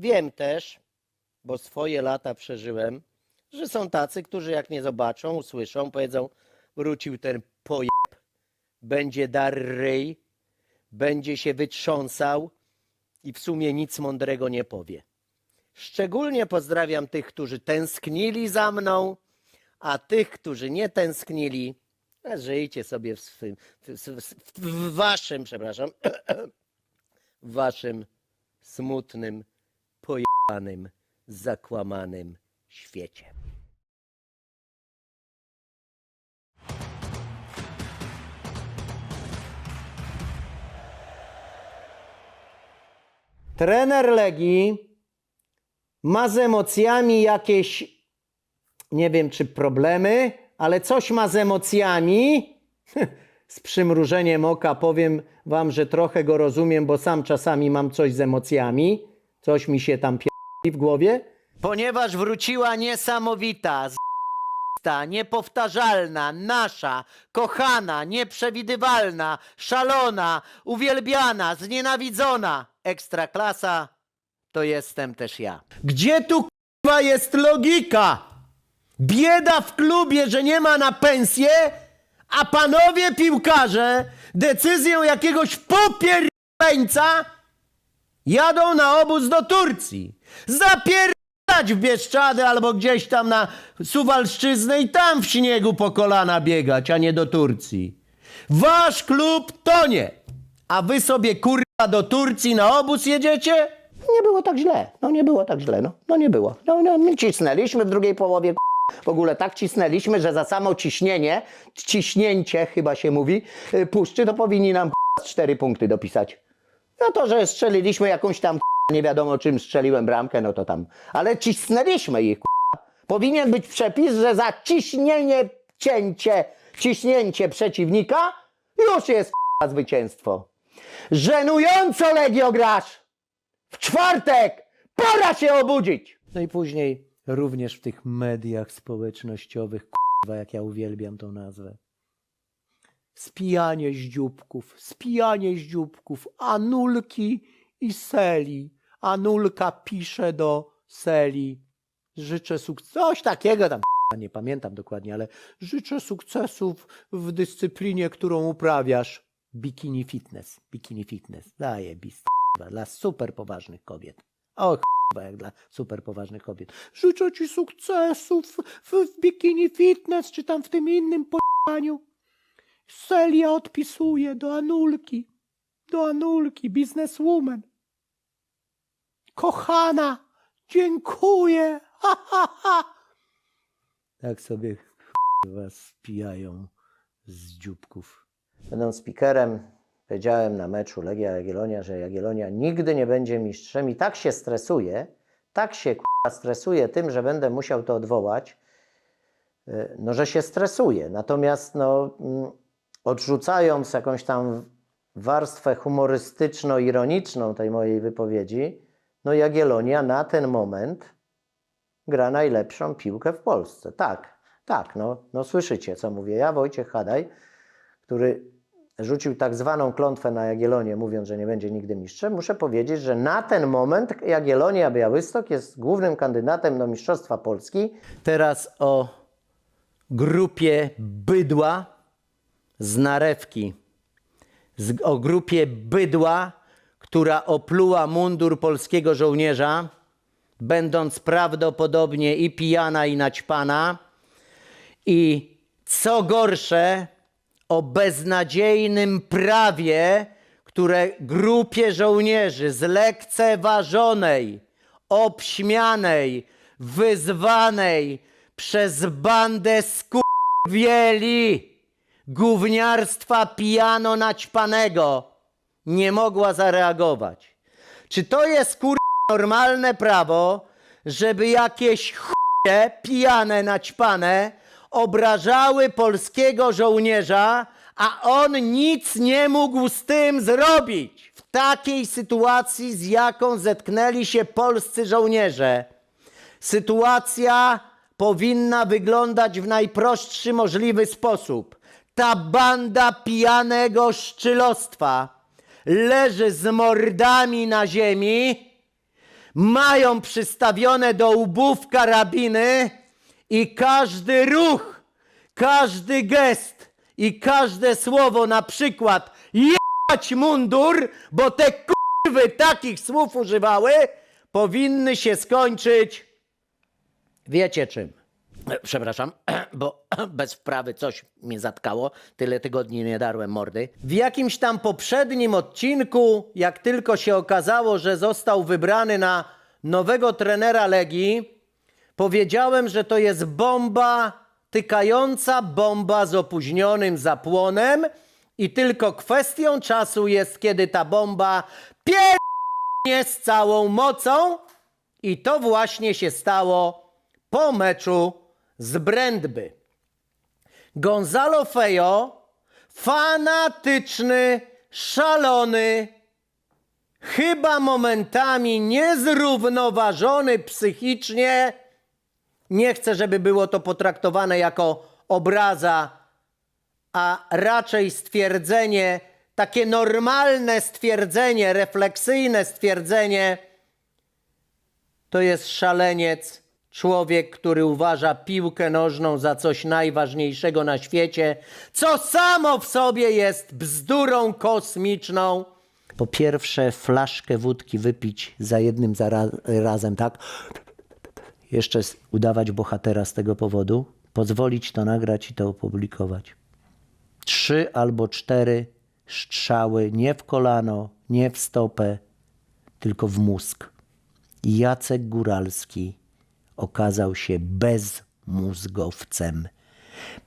Wiem też, bo swoje lata przeżyłem, że są tacy, którzy jak nie zobaczą, usłyszą, powiedzą, wrócił ten pojeb, będzie dar ryj, będzie się wytrząsał i w sumie nic mądrego nie powie. Szczególnie pozdrawiam tych, którzy tęsknili za mną, a tych, którzy nie tęsknili, żyjcie sobie w, swym, w, w waszym, przepraszam, w waszym smutnym, pojebanym, zakłamanym świecie. Trener Legii ma z emocjami jakieś, nie wiem czy problemy, ale coś ma z emocjami. Z przymrużeniem oka powiem wam, że trochę go rozumiem, bo sam czasami mam coś z emocjami. Coś mi się tam pierdoli w głowie. Ponieważ wróciła niesamowita, z***sta, niepowtarzalna, nasza, kochana, nieprzewidywalna, szalona, uwielbiana, znienawidzona ekstraklasa, to jestem też ja. Gdzie tu k***wa jest logika? Bieda w klubie, że nie ma na pensję, a panowie piłkarze decyzją jakiegoś popierpeńca jadą na obóz do Turcji. Zapierdać w Bieszczady albo gdzieś tam na Suwalszczyznę i tam w śniegu po kolana biegać, a nie do Turcji. Wasz klub tonie, a wy sobie kurwa do Turcji na obóz jedziecie? Nie było tak źle. No nie było tak źle. No, no nie było. No, no my cisnęliśmy w drugiej połowie. W ogóle tak cisnęliśmy, że za samo ciśnienie, ciśnięcie chyba się mówi, y, puszczy, to powinni nam cztery punkty dopisać. No to, że strzeliliśmy jakąś tam nie wiadomo czym strzeliłem bramkę, no to tam. Ale cisnęliśmy ich. Powinien być przepis, że za ciśnienie, cięcie, ciśnięcie przeciwnika już jest zwycięstwo. Żenująco Legio grasz! W czwartek! Pora się obudzić! No i później również w tych mediach społecznościowych, k***wa, jak ja uwielbiam tą nazwę. Spijanie ździóbków, spijanie ździóbków, Anulki i Seli. Anulka pisze do Seli. Życzę sukcesu. Coś takiego tam, nie pamiętam dokładnie, ale życzę sukcesów w dyscyplinie, którą uprawiasz. Bikini fitness. Bikini fitness. Daje bist dla super poważnych kobiet. O ch**wa, jak dla super poważnych kobiet. Życzę ci sukcesów w, w bikini fitness, czy tam w tym innym pojaniu. Celia odpisuje do Anulki. Do Anulki, bizneswoman. Kochana, dziękuję. Ha, ha, ha. Tak sobie was spijają z dzióbków. Będąc speakerem, powiedziałem na meczu Legia Jagiellonia, że Jagiellonia nigdy nie będzie mistrzem i tak się stresuje, tak się k***a, stresuje tym, że będę musiał to odwołać, y, no że się stresuje. Natomiast no, mm, odrzucając jakąś tam warstwę humorystyczno-ironiczną tej mojej wypowiedzi, no Jagiellonia na ten moment gra najlepszą piłkę w Polsce. Tak, tak, no, no słyszycie co mówię. Ja, Wojciech Hadaj, który rzucił tak zwaną klątwę na Jagiellonię, mówiąc, że nie będzie nigdy mistrzem, muszę powiedzieć, że na ten moment Jagiellonia Białystok jest głównym kandydatem do Mistrzostwa Polski. Teraz o grupie bydła z narewki. Z, o grupie bydła, która opluła mundur polskiego żołnierza, będąc prawdopodobnie i pijana, i naćpana. I co gorsze, o beznadziejnym prawie, które grupie żołnierzy zlekceważonej, obśmianej, wyzwanej przez bandę skurwieli, gówniarstwa pijano naćpanego, nie mogła zareagować. Czy to jest kur... normalne prawo, żeby jakieś chuje pijane, naćpane obrażały polskiego żołnierza, a on nic nie mógł z tym zrobić? W takiej sytuacji, z jaką zetknęli się polscy żołnierze, sytuacja powinna wyglądać w najprostszy możliwy sposób. Ta banda pijanego szczylostwa leży z mordami na ziemi, mają przystawione do łbów karabiny i każdy ruch, każdy gest i każde słowo, na przykład jebać mundur, bo te kurwy takich słów używały, powinny się skończyć wiecie czym. Przepraszam, bo bez wprawy coś mnie zatkało. Tyle tygodni nie darłem mordy. W jakimś tam poprzednim odcinku, jak tylko się okazało, że został wybrany na nowego trenera Legii, powiedziałem, że to jest bomba, tykająca bomba z opóźnionym zapłonem i tylko kwestią czasu jest, kiedy ta bomba pierdnie z całą mocą i to właśnie się stało po meczu z Brędby. Gonzalo Fejo, fanatyczny, szalony, chyba momentami niezrównoważony psychicznie. Nie chcę, żeby było to potraktowane jako obraza, a raczej stwierdzenie, takie normalne stwierdzenie, refleksyjne stwierdzenie, to jest szaleniec, człowiek, który uważa piłkę nożną za coś najważniejszego na świecie, co samo w sobie jest bzdurą kosmiczną. Po pierwsze, flaszkę wódki wypić za jednym razem, tak? Jeszcze udawać bohatera z tego powodu, pozwolić to nagrać i to opublikować. Trzy albo cztery strzały nie w kolano, nie w stopę, tylko w mózg. Jacek Góralski okazał się bezmózgowcem.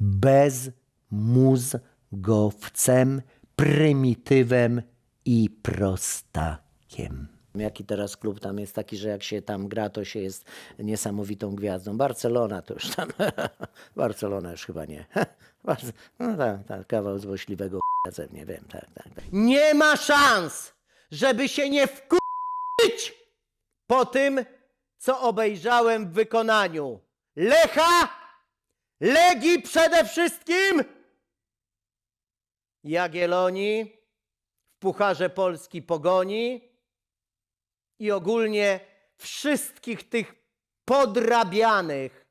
Bezmózgowcem, prymitywem i prostakiem. Jaki teraz klub tam jest taki, że jak się tam gra, to się jest niesamowitą gwiazdą. Barcelona to już tam. Barcelona już chyba nie. No tak, tak, kawał złośliwego c***a, nie wiem, tak, tak, tak. Nie ma szans, żeby się nie wkurzyć po tym, co obejrzałem w wykonaniu. Lecha, Legii przede wszystkim, Jagiellonii, w Pucharze Polski Pogoni? I ogólnie wszystkich tych podrabianych,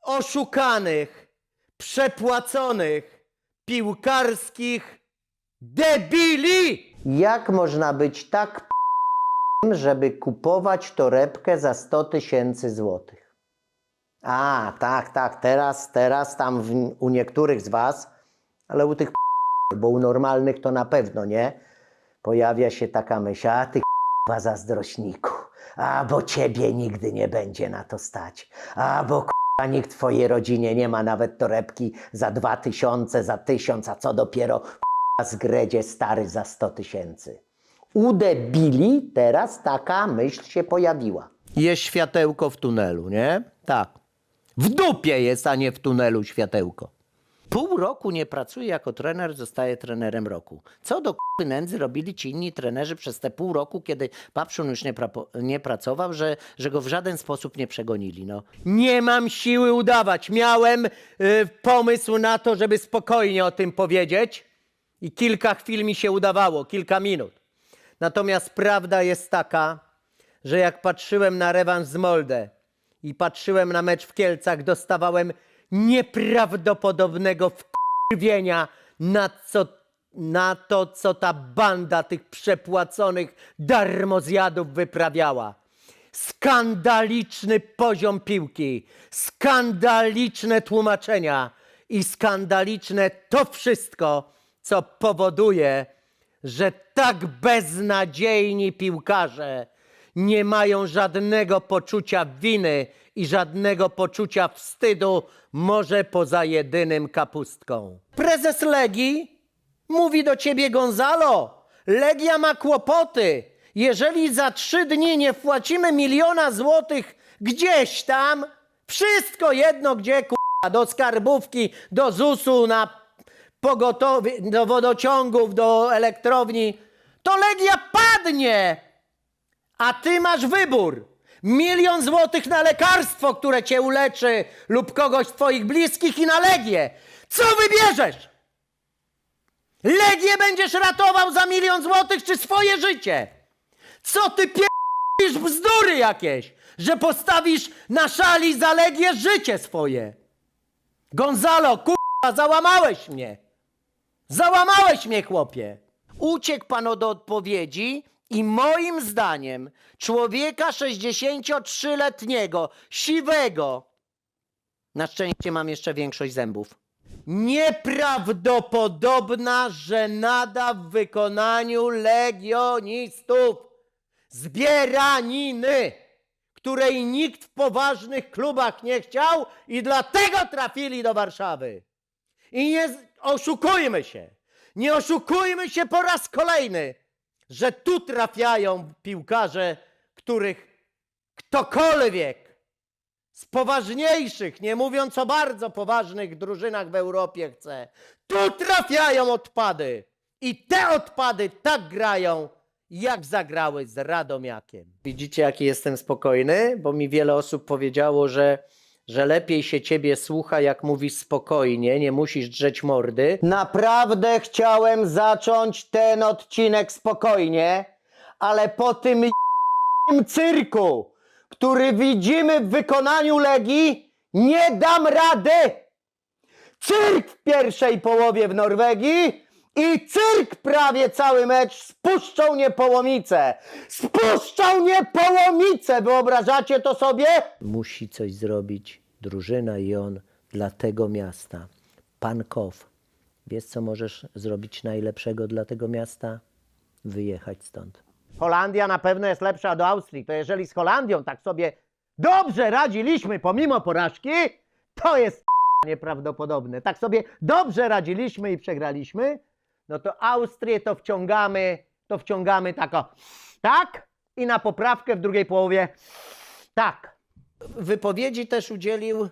oszukanych, przepłaconych, piłkarskich debili! Jak można być tak żeby kupować torebkę za 100 tysięcy złotych. A, tak, tak, teraz, teraz tam w, u niektórych z was, ale u tych bo u normalnych to na pewno nie, pojawia się taka myśl, a ty k***a zazdrośniku, a bo ciebie nigdy nie będzie na to stać, a bo k***a nikt w twojej rodzinie nie ma nawet torebki za dwa tysiące, za tysiąc, a co dopiero k***a zgredzie stary za 100 tysięcy. U debili teraz taka myśl się pojawiła. Jest światełko w tunelu, nie? Tak. W dupie jest, a nie w tunelu światełko. Pół roku nie pracuje jako trener, zostaje trenerem roku. Co do k***y nędzy robili ci inni trenerzy przez te pół roku, kiedy Papszun już nie, nie pracował, że, że go w żaden sposób nie przegonili. No. Nie mam siły udawać. Miałem y, pomysł na to, żeby spokojnie o tym powiedzieć i kilka chwil mi się udawało, kilka minut. Natomiast prawda jest taka, że jak patrzyłem na rewanż z Molde i patrzyłem na mecz w Kielcach, dostawałem nieprawdopodobnego wkurwienia na, na to, co ta banda tych przepłaconych darmozjadów wyprawiała. Skandaliczny poziom piłki, skandaliczne tłumaczenia i skandaliczne to wszystko, co powoduje, że tak beznadziejni piłkarze nie mają żadnego poczucia winy i żadnego poczucia wstydu, może poza jedynym kapustką. Prezes Legii mówi do ciebie Gonzalo, Legia ma kłopoty. Jeżeli za trzy dni nie wpłacimy miliona złotych gdzieś tam, wszystko jedno gdzie, k***a, do skarbówki, do ZUS-u, na pogotowie, do wodociągów, do elektrowni, to Legia padnie. A ty masz wybór. Milion złotych na lekarstwo, które cię uleczy, lub kogoś z twoich bliskich i na Legię. Co wybierzesz? Legię będziesz ratował za milion złotych, czy swoje życie? Co ty pierdolisz bzdury jakieś, że postawisz na szali za Legię życie swoje. Gonzalo, kurwa, załamałeś mnie. Załamałeś mnie, chłopie. Uciekł pan od odpowiedzi i moim zdaniem człowieka 63-letniego, siwego, na szczęście mam jeszcze większość zębów. Nieprawdopodobna żenada w wykonaniu legionistów. Zbieraniny, której nikt w poważnych klubach nie chciał i dlatego trafili do Warszawy. I nie oszukujmy się, nie oszukujmy się po raz kolejny, że tu trafiają piłkarze, których ktokolwiek z poważniejszych, nie mówiąc o bardzo poważnych drużynach w Europie chce. Tu trafiają odpady. I te odpady tak grają, jak zagrały z Radomiakiem. Widzicie, jaki jestem spokojny? Bo mi wiele osób powiedziało, że, że lepiej się ciebie słucha, jak mówisz spokojnie, nie musisz drzeć mordy. Naprawdę chciałem zacząć ten odcinek spokojnie, ale po tym j***ym cyrku, który widzimy w wykonaniu Legii, nie dam rady! Cyrk w pierwszej połowie w Norwegii i cyrk prawie cały mecz z Puszczą Niepołomice. Z Puszczą Niepołomice! Wyobrażacie to sobie? Musi coś zrobić drużyna i on dla tego miasta. Pan Kow, wiesz co możesz zrobić najlepszego dla tego miasta? Wyjechać stąd. Holandia na pewno jest lepsza od Austrii. To jeżeli z Holandią tak sobie dobrze radziliśmy pomimo porażki, to jest nieprawdopodobne. Tak sobie dobrze radziliśmy i przegraliśmy, no to Austrię to wciągamy, to wciągamy tak o, tak i na poprawkę w drugiej połowie tak. Wypowiedzi też udzielił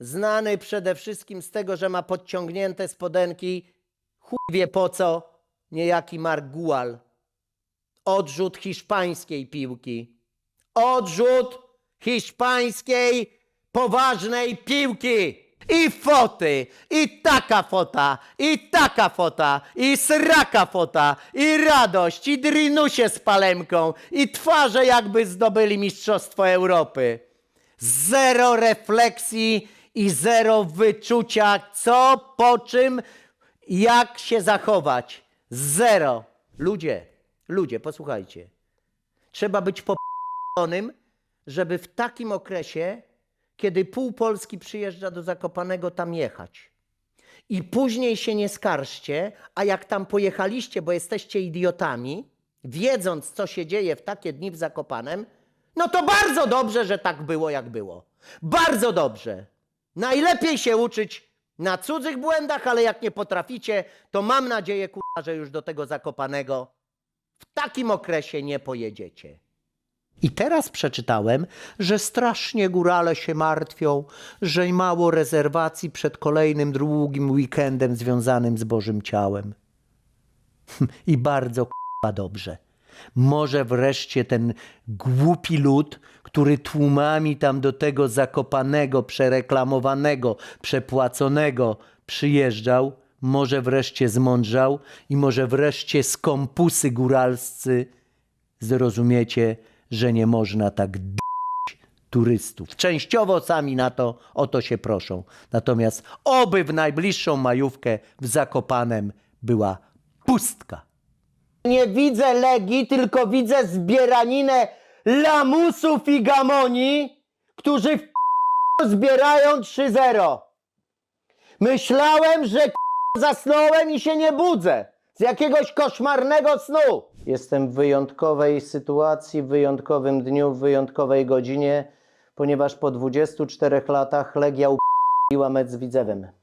znany przede wszystkim z tego, że ma podciągnięte spodenki chuj wie po co, niejaki Mark Gual odrzut hiszpańskiej piłki. Odrzut hiszpańskiej poważnej piłki. I foty, i taka fota, i taka fota, i sraka fota, i radość, i drinusie z palemką, i twarze jakby zdobyli Mistrzostwo Europy. Zero refleksji i zero wyczucia, co, po czym, jak się zachować. Zero. Ludzie, ludzie, posłuchajcie. Trzeba być popolonym, żeby w takim okresie, kiedy pół Polski przyjeżdża do Zakopanego, tam jechać. I później się nie skarżcie, a jak tam pojechaliście, bo jesteście idiotami, wiedząc, co się dzieje w takie dni w Zakopanem, no to bardzo dobrze, że tak było, jak było. Bardzo dobrze. Najlepiej się uczyć na cudzych błędach, ale jak nie potraficie, to mam nadzieję, kurwa, że już do tego Zakopanego w takim okresie nie pojedziecie. I teraz przeczytałem, że strasznie górale się martwią, że mało rezerwacji przed kolejnym długim weekendem związanym z Bożym Ciałem. I bardzo k***a dobrze. Może wreszcie ten głupi lud, który tłumami tam do tego zakopanego, przereklamowanego, przepłaconego przyjeżdżał, może wreszcie zmądrzał i może wreszcie skompusy góralscy zrozumiecie, że nie można tak d***ć turystów. Częściowo sami na to o to się proszą. Natomiast oby w najbliższą majówkę w Zakopanem była pustka. Nie widzę Legii, tylko widzę zbieraninę lamusów i gamoni, którzy zbierają 3-0. Myślałem, że zasnąłem i się nie budzę. Z jakiegoś koszmarnego snu. Jestem w wyjątkowej sytuacji, w wyjątkowym dniu, w wyjątkowej godzinie, ponieważ po 24 latach Legia upiła mecz z Widzewem.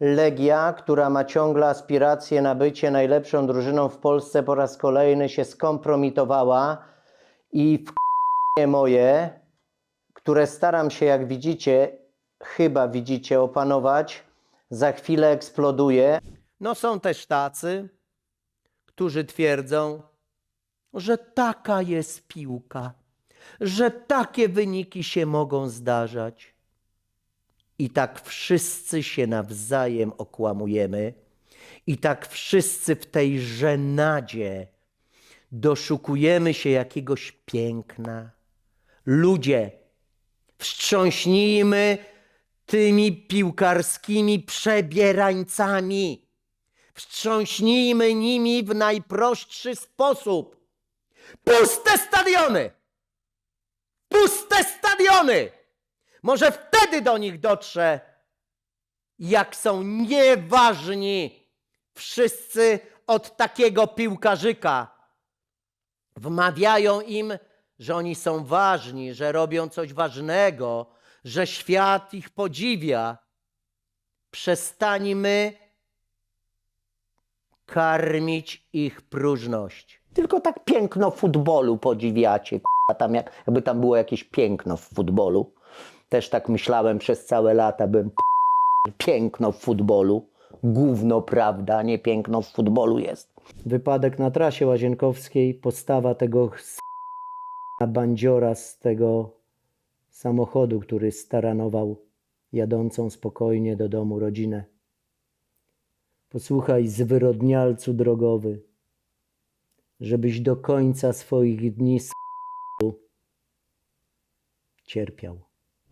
Legia, która ma ciągle aspiracje na bycie najlepszą drużyną w Polsce, po raz kolejny się skompromitowała i w moje, które staram się, jak widzicie, chyba widzicie, opanować, za chwilę eksploduje. No są też tacy, którzy twierdzą, że taka jest piłka, że takie wyniki się mogą zdarzać. I tak wszyscy się nawzajem okłamujemy, i tak wszyscy w tej żenadzie doszukujemy się jakiegoś piękna. Ludzie, wstrząśnijmy tymi piłkarskimi przebierańcami. Wstrząśnijmy nimi w najprostszy sposób. Puste stadiony! Puste stadiony! Może wtedy do nich dotrze, jak są nieważni wszyscy od takiego piłkarzyka. Wmawiają im, że oni są ważni, że robią coś ważnego, że świat ich podziwia. Przestańmy karmić ich próżność. Tylko tak piękno futbolu podziwiacie, tam jak, jakby tam było jakieś piękno w futbolu. Też tak myślałem przez całe lata, bym piękno w futbolu. Gówno, prawda, nie piękno w futbolu jest. Wypadek na trasie łazienkowskiej, postawa tego bandziora z tego samochodu, który staranował jadącą spokojnie do domu rodzinę. Posłuchaj, zwyrodnialcu drogowy, żebyś do końca swoich dni cierpiał.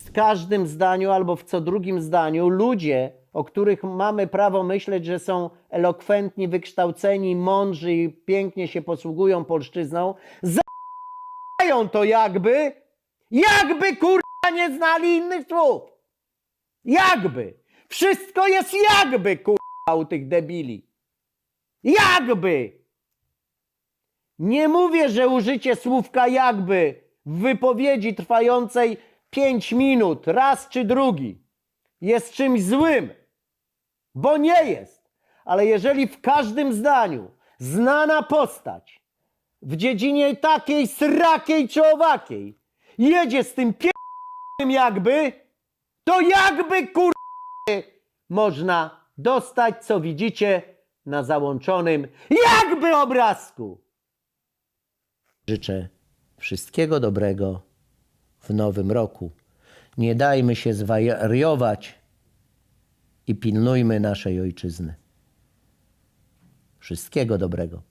W każdym zdaniu albo w co drugim zdaniu ludzie, o których mamy prawo myśleć, że są elokwentni, wykształceni, mądrzy i pięknie się posługują polszczyzną, zają to jakby, jakby kurwa nie znali innych słów. Jakby. Wszystko jest jakby kurwa u tych debili. Jakby. Nie mówię, że użycie słówka jakby w wypowiedzi trwającej 5 minut, raz czy drugi, jest czymś złym, bo nie jest. Ale jeżeli w każdym zdaniu znana postać w dziedzinie takiej, srakiej czy owakiej jedzie z tym pierdolnym jakby, to jakby kur... można dostać, co widzicie na załączonym jakby obrazku. Życzę wszystkiego dobrego w nowym roku. Nie dajmy się zwariować i pilnujmy naszej ojczyzny. Wszystkiego dobrego.